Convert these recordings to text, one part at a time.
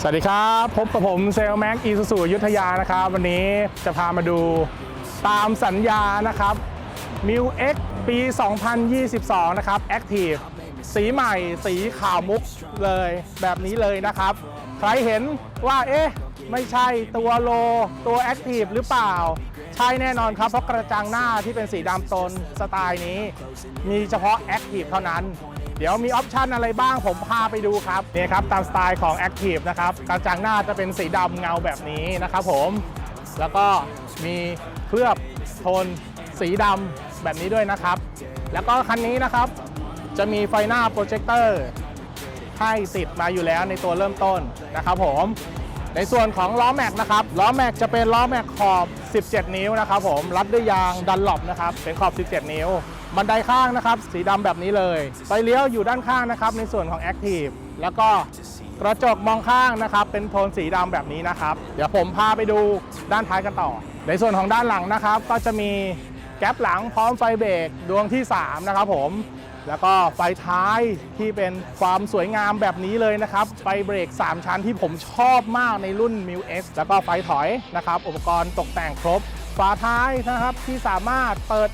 สวัสดีครับ พบกับผมเซลแม็กอีสุสุยุทธยานะครับ วันนี้จะพามาดูตามสัญญานะครับ m i u X ปี 2022 นะครับ Active สีใหม่ สีขาวมุกเลยแบบนี้เลยนะครับ ใครเห็นว่าเอ๊ะไม่ใช่ตัวโล ตัว Active หรือเปล่า ใช่แน่นอนครับ เพราะกระจังหน้าที่เป็นสีดำโทนสไตล์นี้ มีเฉพาะ Active เท่านั้น เดี๋ยวมีออปชันอะไรบ้างผมพาไปดูครับนี่ครับตามสไตล์ของ Active นะครับกระจังหน้าจะเป็นสีดำเงาแบบนี้นะครับผมแล้วก็มีเคลือบโทนสีดำแบบนี้ด้วยนะครับ แล้วก็คันนี้นะครับ จะมีไฟหน้าโปรเจคเตอร์ให้ติดมาอยู่แล้วในตัวเริ่มต้นนะครับผมในส่วนของล้อแม็กนะครับล้อแม็กจะเป็นล้อแม็กขอบ 17 นิ้วนะครับผมรัดด้วยยางดันหลบนะครับเป็นขอบ 17 นิ้ว บันไดข้างนะครับ สีดำแบบนี้เลยไฟเลี้ยวอยู่ด้านข้างนะครับ ในส่วนของ Active แล้วก็กระจกมองข้างนะครับ เป็นโทนสีดำแบบนี้นะครับ เดี๋ยวผมพาไปดูด้านท้ายกันต่อ ในส่วนของด้านหลังนะครับ ก็จะมีแก๊ปหลังพร้อมไฟเบรกดวงที่ 3 นะครับผม แล้วก็ไฟท้ายที่เป็นความสวยงามแบบนี้เลยนะครับ ไฟเบรก 3 ชั้นที่ผมชอบมากในรุ่น m i u X แล้วก็ไฟถอยนะครับ อุปกรณ์ตกแต่งครบ ฝาท้ายนะครับที่สามารถเปิด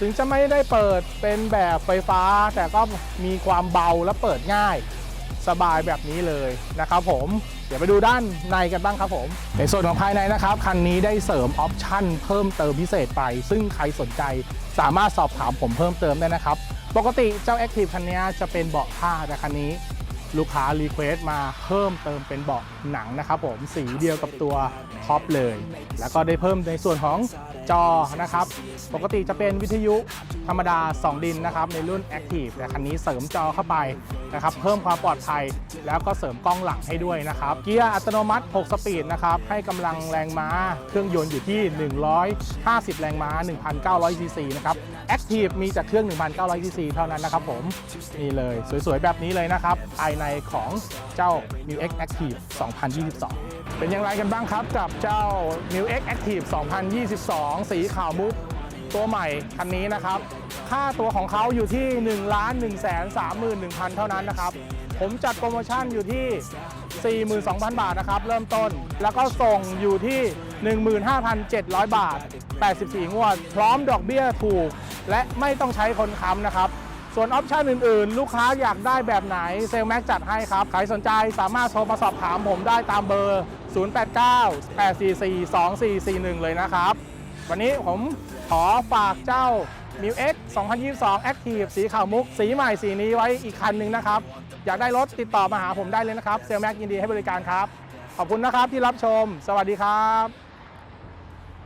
ถึงจะไม่ได้เปิดเป็นแบบไฟฟ้า แต่ก็มีความเบาและเปิดง่ายสบายแบบนี้เลยนะครับผมเดี๋ยวไปดูด้านในกันบ้างครับผม ในส่วนของภายในนะครับ คันนี้ได้เสริมออปชั่นเพิ่มเติมพิเศษไป ซึ่งใครสนใจสามารถสอบถามผมเพิ่มเติมได้นะครับ ปกติเจ้า Active คันนี้จะเป็นเบาะผ้าแต่คันนี้ ลูกค้ารีเควสต์มาเพิ่มเติมเป็นเบาะหนังนะครับผมสีเดียวกับตัวท็อปเลย แล้วก็ได้เพิ่มในส่วนของจอนะครับ ปกติจะเป็นวิทยุธรรมดา 2 ดินนะครับ ในรุ่น Active แต่คันนี้เสริมจอเข้าไปนะครับ เพิ่มความปลอดภัย แล้วก็เสริมกล้องหลังให้ด้วยนะครับ เกียร์อัตโนมัติ 6 สปีดนะครับ ให้กำลังแรงม้า เครื่องยนต์อยู่ที่ 150 แรงม้า 1,900ซีซีนะครับ Active มีแต่เครื่อง 1,900ซีซีเท่านั้นนะครับผม นี่เลย สวยๆ แบบนี้เลยนะครับภายในของเจ้า m i u X Active 2022 เป็นอย่างไรกันบ้างครับกับเจ้า m i u X Active 2022 สีขาวมุกตัวใหม่คันนี้นะครับ ค่าตัวของเขาอยู่ที่ 1 1 3 1 0 0 0 เท่านั้นนะครับ ผมจัดโปรโมชั่นอยู่ที่ 42,000 บาทนะครับ เริ่มต้น แล้วก็ส่งอยู่ที่ 15,700 บาท 84 งวด พร้อมดอกเบี้ยถูก และไม่ต้องใช้คนค้ำนะครับ ส่วนออปชันอื่นๆ ลูกค้าอยากได้แบบไหนเซลแม็กจัดให้ครับ ใครสนใจสามารถโทรมาสอบถามผมได้ตามเบอร์ 089-844-2441 เลยนะครับ วันนี้ผมขอฝากเจ้า m i u X 2022 Active สีขาวมุก สีใหม่สีนี้ไว้อีกคันหนึ่งนะครับ อยากได้รถติดต่อมาหาผมได้เลยนะครับเซลแม็กยินดีให้บริการครับ ขอบคุณนะครับที่รับชม สวัสดีครับ